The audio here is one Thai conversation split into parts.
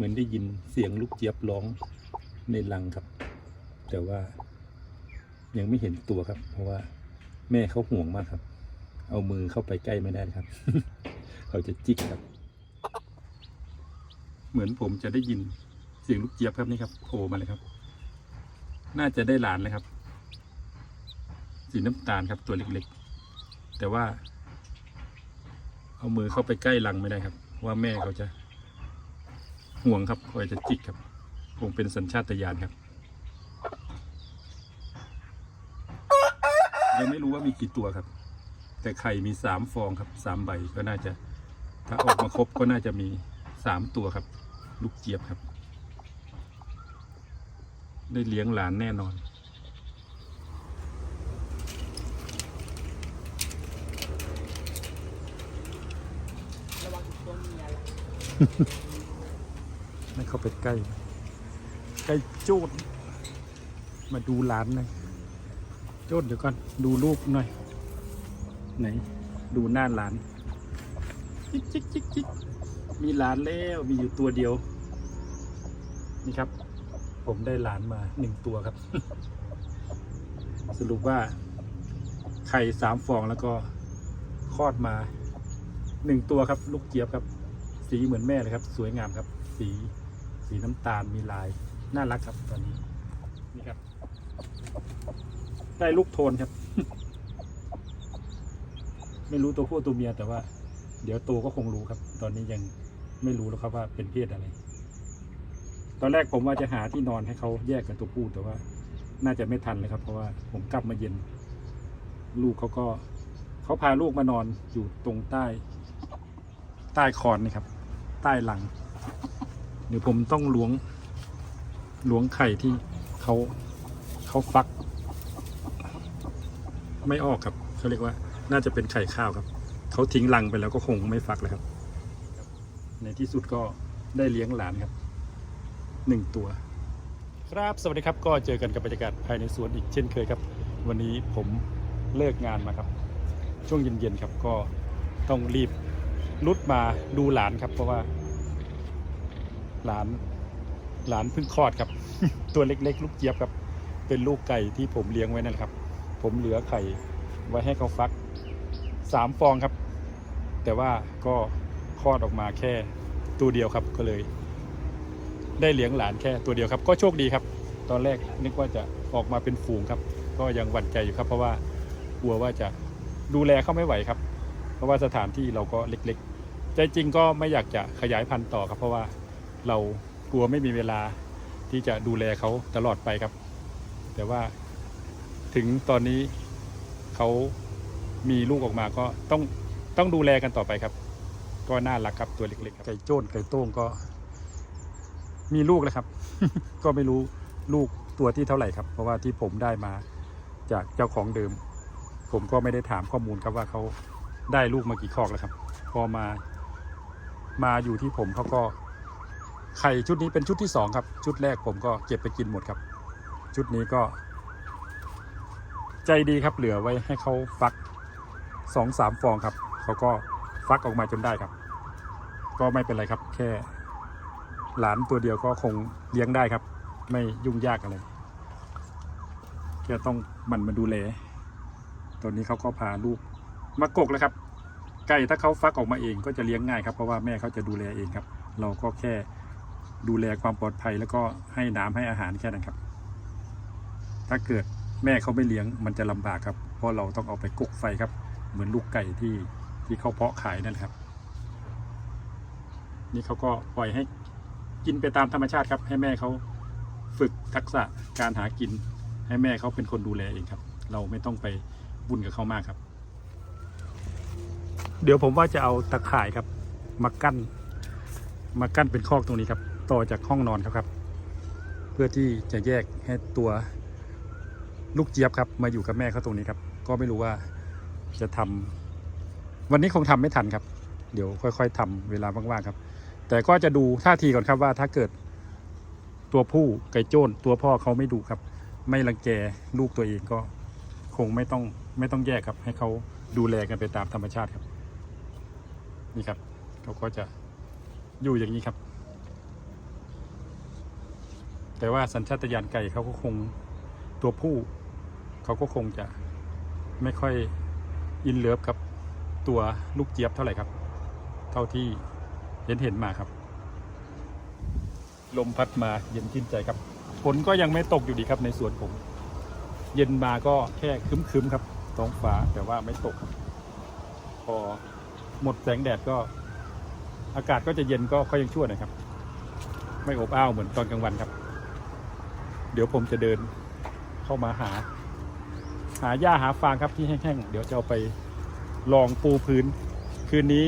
เหมือนได้ยินเสียงลูกเจี๊ยบร้องในรังครับ แต่ว่ายังไม่เห็นตัวครับ เพราะว่าแม่เขาห่วงมากครับ เอามือเข้าไปใกล้ไม่ได้ครับ เขาจะจิกครับ เหมือนผมจะได้ยินเสียงลูกเจี๊ยบครับนี่ครับโผล่มาเลยครับ น่าจะได้หลานเลยครับ สีน้ำตาลครับตัวเล็กๆ แต่ว่า เอามือเข้าไปใกล้รังไม่ได้ครับ ว่าแม่เขาจะ ห่วงครับคอยจะจิกครับ คงเป็นสัญชาตญาณครับ ยังไม่รู้ว่ามีกี่ตัวครับ แต่ไข่มีสามฟองครับสามใบก็น่าจะ ถ้าออกมาครบก็น่าจะมีสามตัวครับ ลูกเจี๊ยบครับ ได้เลี้ยงหลานแน่นอนระวังตัวเมียละ ไม่เข้าไปใกล้ ใกล้โจดมาดูหลานหน่อยโจดเดี๋ยวก่อน ดูรูปหน่อย ไหน ดูหน้าหลานจิกจิกจิกจิกมีหลานแล้วมีอยู่ตัวเดียว นี่ครับ ผมได้หลานมาหนึ่งตัวครับ สรุปว่า ไข่สามฟองแล้วก็คลอดมาหนึ่งตัวครับ ลูกเจี๊ยบครับ สีเหมือนแม่เลยครับ สวยงามครับ สี สีน้ำตาลมีลาย น่ารักครับตอนนี้นี่ครับ ได้ลูกโทนครับ ไม่รู้ตัวผู้ตัวเมียแต่ว่า เดี๋ยวโตก็คงรู้ครับ ตอนนี้ยังไม่รู้แล้วครับว่าเป็นเพศอะไร ตอนแรกผมว่าจะหาที่นอนให้เขาแยกกันตัวผู้แต่ว่า น่าจะไม่ทันเลยครับ เพราะว่าผมกลับมาเย็น ลูกเขาก็เขาพาลูกมานอนอยู่ตรงใต้ ใต้คอนนี่ครับ ใต้หลัง เดี๋ยวผมต้องล้วงล้วงไข่ที่เขาเขาฟัก ไม่ออกครับเขาเรียกว่า น่าจะเป็นไข่ข้าวครับเขาทิ้งรังไปแล้วก็คงไม่ฟักแล้วครับ ในที่สุดก็ได้เลี้ยงหลานครับหนึ่งตัว ครับสวัสดีครับก็เจอกันกับบรรยากาศภายในสวนอีกเช่นเคยครับ วันนี้ผมเลิกงานมาครับ ช่วงเย็นๆครับก็ต้องรีบรุดมาดูหลานครับ เพราะว่า หลานหลานเพิ่งคลอดครับ ตัวเล็ก ๆ ลูกเจี๊ยบครับ เป็นลูกไก่ที่ผมเลี้ยงไว้นั่นแหละครับ ผมเหลือไข่ไว้ให้เขาฟักสามฟองครับ แต่ว่าก็คลอดออกมาแค่ตัวเดียวครับก็เลย ได้เลี้ยงหลานแค่ตัวเดียวครับ ก็โชคดีครับ ตอนแรกนึกว่าจะออกมาเป็นฝูงครับ ก็ยังหวั่นใจอยู่ครับ เพราะว่ากลัวว่าจะดูแลเขาไม่ไหวครับ เพราะว่าสถานที่เราก็เล็กๆ ใจจริงก็ไม่อยากจะขยายพันธุ์ต่อครับเพราะว่า เรากลัวไม่มีเวลาที่จะดูแลเขาตลอดไปครับ แต่ว่าถึงตอนนี้เขามีลูกออกมาก็ต้องต้องดูแลกันต่อไปครับ ก็น่ารักครับตัวเล็กๆครับไก่โจ้นไก่โต้งก็ มีลูกแล้วครับ ก็ไม่รู้ลูกตัวที่เท่าไหร่ครับ เพราะว่าที่ผมได้มาจากเจ้าของเดิม ผมก็ไม่ได้ถามข้อมูลครับว่าเขาได้ลูกมากี่คอกแล้วครับ พอมามาอยู่ที่ผมเขาก็ ไข่ชุดนี้เป็นชุดที่สองครับ ชุดแรกผมก็เก็บไปกินหมดครับ ชุดนี้ก็ ใจดีครับเหลือไว้ให้เขาฟักสองสามฟองครับ เขาก็ฟักออกมาจนได้ครับ ก็ไม่เป็นไรครับ แค่ หลานตัวเดียวก็คงเลี้ยงได้ครับ ไม่ยุ่งยากอะไรแค่ต้องมันมาดูแลตอนนี้เขาก็พาลูกมากกแล้วครับไก่ถ้าเขาฟักออกมาเองก็จะเลี้ยงง่ายครับเพราะว่าแม่เขาจะดูแลเองครับ เราก็แค่ ดูแลความปลอดภัย แล้วก็ให้น้ำให้อาหารแค่นั้นครับ ถ้าเกิดแม่เขาไม่เลี้ยงมันจะลำบากครับ เพราะเราต้องเอาไปกุกไฟครับ เหมือนลูกไก่ที่ที่เขาเพาะขายนั่นครับ นี่เขาก็ปล่อยให้กินไปตามธรรมชาติครับ ให้แม่เขาฝึกทักษะการหากิน ให้แม่เขาเป็นคนดูแลเองครับ เราไม่ต้องไปบุญกับเขามากครับ เดี๋ยวผมว่าจะเอาตะข่ายครับมากั้นมากั้นเป็นคอกตรงนี้ครับ ต่อจากห้องนอนครับครับ เพื่อที่จะแยกให้ตัวลูกเจี๊ยบครับ มาอยู่กับแม่เขาตรงนี้ครับ ก็ไม่รู้ว่าจะทำวันนี้คงทำไม่ทันครับ เดี๋ยวค่อย ๆทำเวลาว่างๆครับ แต่ก็จะดูท่าทีก่อนครับว่าถ้าเกิดตัวผู้ไก่โจนตัวพ่อเขาไม่ดุครับ ไม่รังแกลูกตัวเองก็คงไม่ต้องไม่ต้องแยกครับ ให้เขาดูแลกันไปตามธรรมชาติครับ นี่ครับเขาก็จะอยู่อย่างนี้ครับ แต่ว่าสัญชาตญาณไก่เขาก็คงตัวผู้ เขาก็คงจะไม่ค่อยอินเลิฟกับตัวลูกเจี๊ยบเท่าไหร่ครับ เท่าที่เห็นเห็นมาครับ ลมพัดมาเย็นชื่นใจครับฝนก็ยังไม่ตกอยู่ดีครับในสวนผม เย็นมาก็แค่คึ้มๆครับท้องฟ้าแต่ว่าไม่ตก พอหมดแสงแดดก็ อากาศก็จะเย็นก็ค่อยยังชั่วน่อยครับ ไม่อบอ้าวเหมือนตอนกลางวันครับ เดี๋ยวผมจะเดินเข้ามาหา หาหญ้าหาฟางครับที่แห้งๆ เดี๋ยวจะเอาไปลองปูพื้น คืนนี้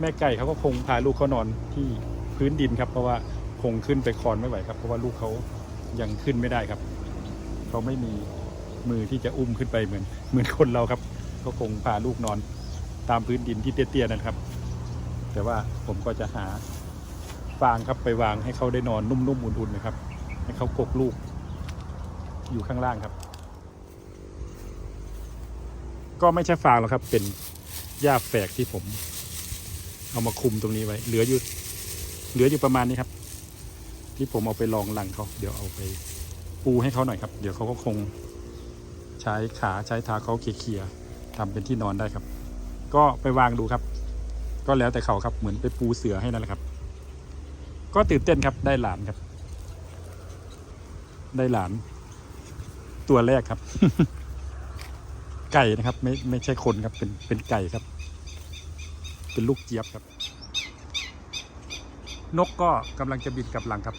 แม่ไก่เขาก็คงพาลูกเขานอนที่พื้นดินครับ เพราะว่าคงขึ้นไปคอนไม่ไหวครับ เพราะว่าลูกเขายังขึ้นไม่ได้ครับ เขาไม่มีมือที่จะอุ้มขึ้นไปเหมือนเหมือนคนเราครับ ก็คงพาลูกนอนตามพื้นดินที่เตี้ยๆนั่นครับ แต่ว่าผมก็จะหาฟางครับไปวางให้เขาได้นอนนุ่มๆอุ่นๆนะครับ ให้เขากกลูก อยู่ข้างล่างครับ ก็ไม่ใช่ฟางหรอกครับ เป็นหญ้าแฝกที่ผม เอามาคุมตรงนี้ไว้ เหลืออยู่ เหลืออยู่ประมาณนี้ครับ ที่ผมเอาไปลองหลังเขาเดี๋ยวเอาไปปูให้เขาหน่อยครับ เดี๋ยวเขาก็คงใช้ขาใช้เท้าเขาเขี่ยๆทำเป็นที่นอนได้ครับ ก็ไปวางดูครับ ก็แล้วแต่เขาครับเหมือนไปปูเสือให้นั่นแหละครับ ก็ตื่นเต้นครับได้หลานครับ ได้หลาน ตัวแรกครับ ไก่นะครับ ไม่ไม่ใช่คนครับ เป็นเป็นไก่ครับ เป็นลูกเจี๊ยบครับ นกก็กำลังจะบินกลับหลังครับ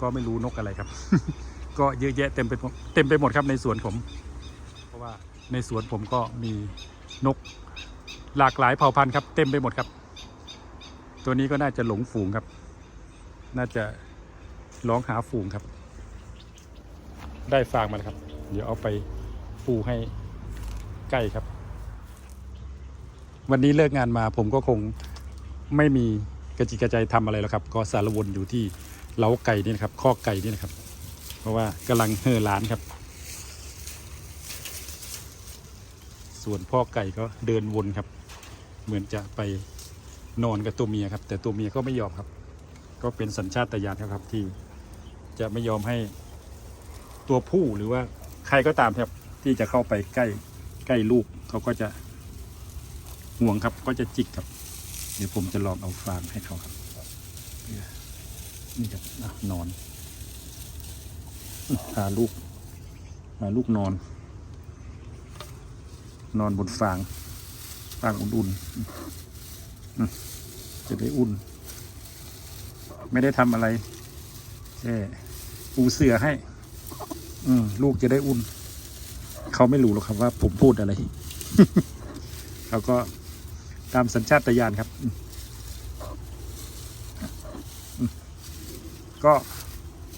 ก็ไม่รู้นกอะไรครับ ก็เยอะแยะเต็มไปหมดเต็มไปหมดครับในสวนผม เพราะว่าในสวนผมก็มีนกหลากหลายเผ่าพันธุ์ครับเต็มไปหมดครับ ตัวนี้ก็น่าจะหลงฝูงครับ น่าจะร้องหาฝูงครับ ได้ฟางมาแล้วครับ เดี๋ยวเอาไปปูให้ใกล้ครับ วันนี้เลิกงานมาผมก็คงไม่มีกระจิกกระใจทำอะไรแล้วครับ ก็สารวนอยู่ที่เล้าไก่นี่นะครับข้อกไก่นี่นะครับ เพราะว่ากำลังเห่อล้านครับ ส่วนพ่อไก่ก็เดินวนครับ เหมือนจะไปนอนกับตัวเมียครับ แต่ตัวเมียก็ไม่ยอมครับ ก็เป็นสัญชาตญาณครับที่จะไม่ยอมให้ ตัวผู้หรือว่าใครก็ตามครับที่จะเข้าไปใกล้ใกล้ลูกเขาก็จะห่วงครับก็จะจิกครับ เดี๋ยวผมจะลองเอาฟางให้เขาครับนี่ครับอะนอนพาลูกพาลูกนอน นอนบนฟางฟางอุ่นๆจะได้อุ่น ไม่ได้ทำอะไรแค่ปูเสือให้ อืมลูกจะได้อุ่น เขาไม่รู้หรอกครับว่าผมพูดอะไร เขาก็ตามสัญชาตญาณครับ ก็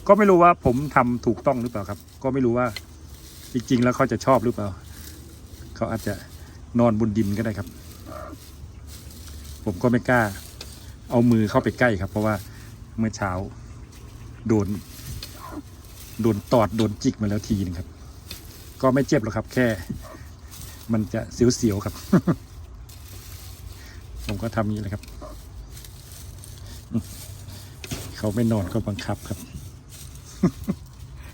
ก็ไม่รู้ว่าผมทำถูกต้องหรือเปล่าครับ ก็ไม่รู้ว่า จริง ๆ แล้วเขาจะชอบหรือเปล่า เขาอาจจะนอนบนดินก็ได้ครับ ผมก็ไม่กล้า เอามือเข้าไปใกล้ครับ เพราะว่าเมื่อเช้า โดน โดนตอดโดนจิกมาแล้วทีนึงครับ ก็ไม่เจ็บหรอกครับ แค่ มันจะเสียวๆครับ ผมก็ทำนี้เลยครับ เขาไม่นอนก็บังคับครับ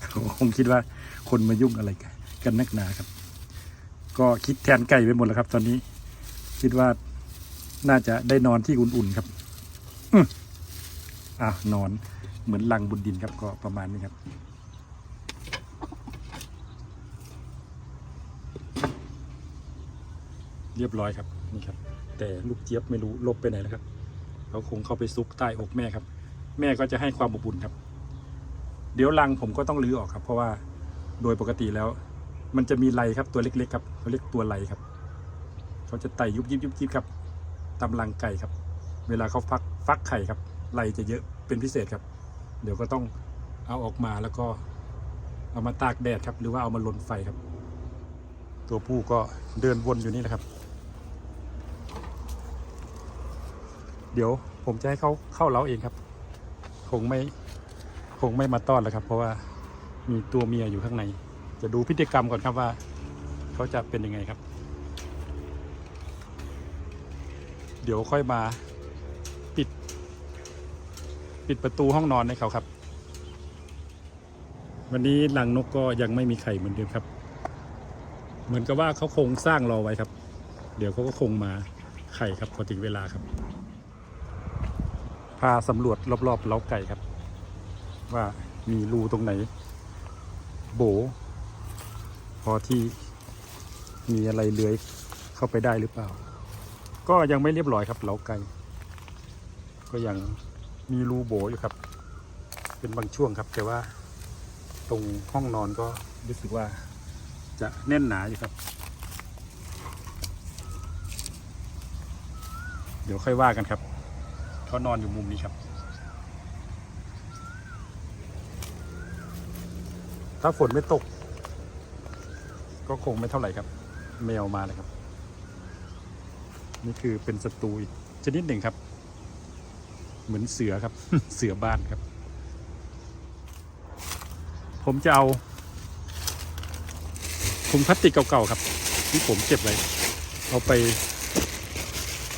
เขาคงคิดว่าคนมายุ่งอะไรกันกันนักหนาครับ ก็คิดแทนไก่ไปหมดแล้วครับ ตอนนี้ คิดว่าน่าจะได้นอนที่อุ่นๆครับอะนอนเหมือนลังบนดินครับก็ประมาณนี้ครับ เรียบร้อยครับนี่ครับ แต่ลูกเจี๊ยบไม่รู้ลบไปไหนแล้วครับเขาคงเข้าไปซุกใต้อกแม่ครับ แม่ก็จะให้ความอบอุ่นครับ เดี๋ยวรังผมก็ต้องรื้อออกครับ เพราะว่าโดยปกติแล้ว มันจะมีไรครับตัวเล็กๆครับเขาเรียกตัวไรครับเขาจะไต่ยุบยิบยุบยิบครับตำรังไก่ครับ เวลาเขาฟักฟักไข่ครับไรจะเยอะเป็นพิเศษครับ เดี๋ยวก็ต้องเอาออกมาแล้วก็เอามาตากแดดครับ หรือว่าเอามาลนไฟครับ ตัวผู้ก็เดินวนอยู่นี่นะครับ เดี๋ยวผมจะให้เขาเข้าเล้าเองครับ คงไม่คงไม่มาต้อนแล้วครับ เพราะว่ามีตัวเมียอยู่ข้างใน จะดูพฤติกรรมก่อนครับว่า เขาจะเป็นยังไงครับ เดี๋ยวค่อยมาปิด ปิดประตูห้องนอนให้เขาครับ วันนี้รังนกก็ยังไม่มีไข่เหมือนเดิมครับ เหมือนกับว่าเขาคงสร้างรอไว้ครับ เดี๋ยวเขาก็คงมาไข่ครับพอถึงเวลาครับ พาสำรวจรอบๆเล้าไก่ครับ ว่ามีรูตรงไหน โบ พอที่มีอะไรเลื้อยเข้าไปได้หรือเปล่า ก็ยังไม่เรียบร้อยครับเล้าไก่ก็ยังมีรูโบอยู่ครับ เป็นบางช่วงครับ แต่ว่าตรงห้องนอนก็รู้สึกว่าจะแน่นหนาอยู่ครับ เดี๋ยวค่อยว่ากันครับ เขานอนอยู่มุมนี้ครับ ถ้าฝนไม่ตก ก็คงไม่เท่าไหร่ครับ แมวมาเลยครับ นี่คือเป็นศัตรูอีกชนิดหนึ่งครับ เหมือนเสือครับ เสือบ้านครับ ผมจะเอาถุงพลาสติกเก่าๆครับ ที่ผมเก็บไว้เอาไป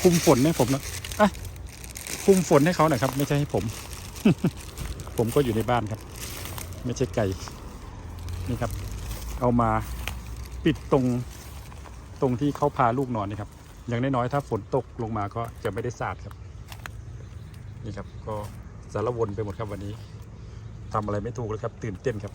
คุมฝนให้ผมนะอะ คุมฝนให้เขาหน่อยครับ ไม่ใช่ให้ผม ผมก็อยู่ในบ้านครับ ไม่ใช่ไก่นี่ครับ เอามาปิดตรงตรงที่เขาพาลูกนอนนี่ครับ อย่างน้อยๆถ้าฝนตกลงมาก็จะไม่ได้สาดครับนี่ครับ ก็สารวนไปหมดครับวันนี้ทำอะไรไม่ถูกเลยครับ ตื่นเต้นครับ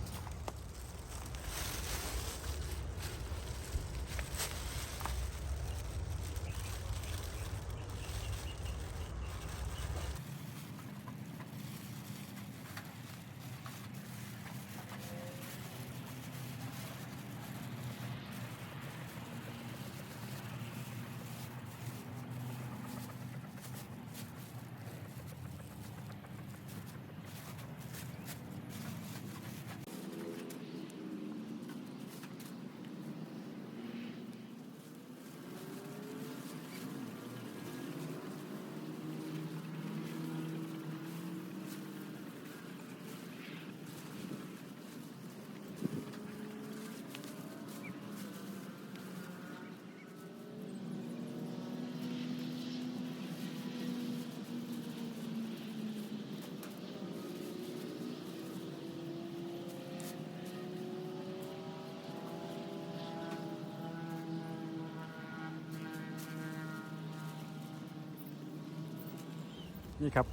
นี่ครับ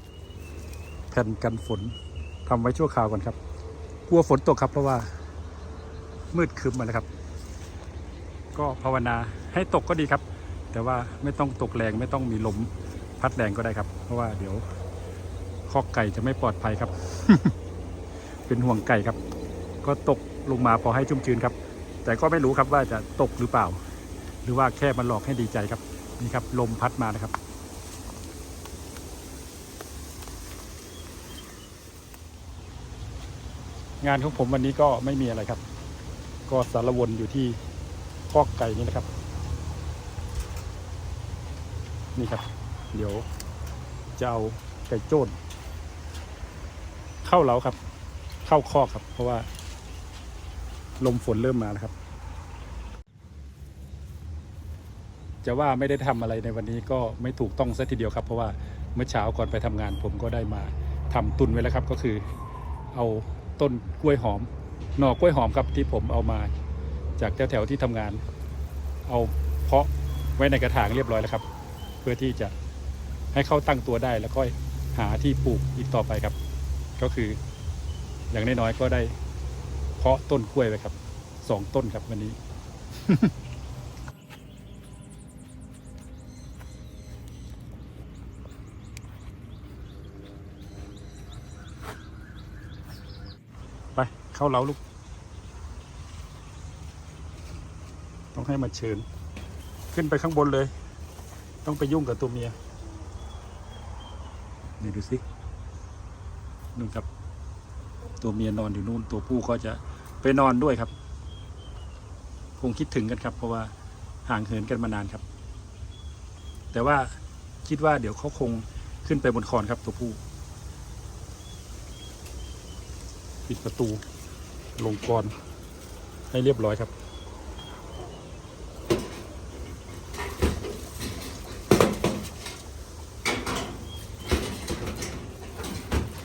แผ่นกันฝนทำไว้ชั่วคราวก่อนครับ กลัวฝนตกครับ เพราะว่ามืดครึ้มมาแล้วครับ ก็ภาวนาให้ตกก็ดีครับ แต่ว่าไม่ต้องตกแรงไม่ต้องมีลมพัดแรงก็ได้ครับ เพราะว่าเดี๋ยวคอกไก่จะไม่ปลอดภัยครับ เป็นห่วงไก่ครับ ก็ตกลงมาพอให้ชุ่มชื้นครับ แต่ก็ไม่รู้ครับว่าจะตกหรือเปล่า หรือว่าแค่มันหลอกให้ดีใจครับนี่ครับ ลมพัดมานะครับ งานของผมวันนี้ก็ไม่มีอะไรครับ ก็สารวนอยู่ที่คอกไก่นี่นะครับ นี่ครับ เดี๋ยวจะเอาไก่โจนเข้าเล้าครับ เข้าคอกครับ เพราะว่า ลมฝนเริ่มมาแล้วครับ จะว่าไม่ได้ทำอะไรในวันนี้ก็ไม่ถูกต้องซะทีเดียวครับ เพราะว่าเมื่อเช้าก่อนไปทำงานผมก็ได้มาทำตุนไว้แล้วครับ ก็คือเอา ต้นกล้วยหอม หน่อกล้วยหอมครับที่ผมเอามา จากแถวๆที่ทำงาน เอาเพาะไว้ในกระถางเรียบร้อยแล้วครับ เพื่อที่จะให้เขาตั้งตัวได้แล้วก็หาที่ปลูกอีกต่อไปครับ ก็คืออย่างน้อยๆก็ได้เพาะต้นกล้วยไปครับสองต้นครับวันนี้ ไป เข้าเล้าลูก ต้องให้มันเชิญ ขึ้นไปข้างบนเลย ต้องไปยุ่งกับตัวเมียนี่ดูสินู่นครับ ตัวเมียนอนอยู่นู่น ตัวผู้ก็จะไปนอนด้วยครับ คงคิดถึงกันครับ เพราะว่าห่างเหินกันมานานครับ แต่ว่าคิดว่าเดี๋ยวเขาคงขึ้นไปบนคอนครับตัวผู้ ปิดประตู ลงกรให้เรียบร้อยครับ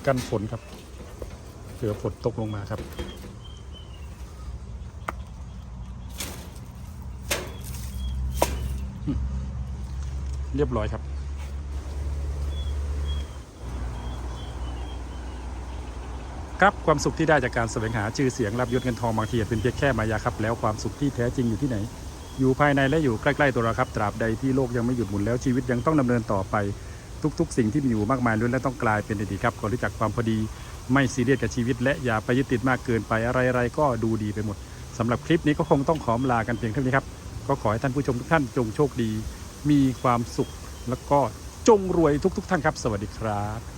กันฝนครับเผื่อฝนตกลงมาครับเรียบร้อยครับ ครับความสุขที่ได้จากการแสวงหาชื่อเสียงรับยศเงินทองบางทีเป็นเพียงแค่มายาครับ แล้วความสุขที่แท้จริงอยู่ที่ไหน อยู่ภายในและอยู่ใกล้ๆตัวเราครับตราบใดที่โลกยังไม่หยุดหมุนแล้วชีวิตยังต้องดำเนินต่อไปทุก ๆ สิ่งที่มีอยู่มากมายล้วนแล้วต้องกลายเป็นอดีตครับขอรู้จักความพอดีไม่ซีเรียสกับชีวิต และอย่าไปยึดติดมากเกินไปอะไรๆก็ดูดีไปหมดสำหรับคลิปนี้ก็คงต้องขอลากันเพียงเท่านี้ครับก็ขอให้ท่านผู้ชมทุกท่านจงโชคดี มีความสุขแล้วก็จงรวยทุก ๆ ท่านครับ สวัสดีครับ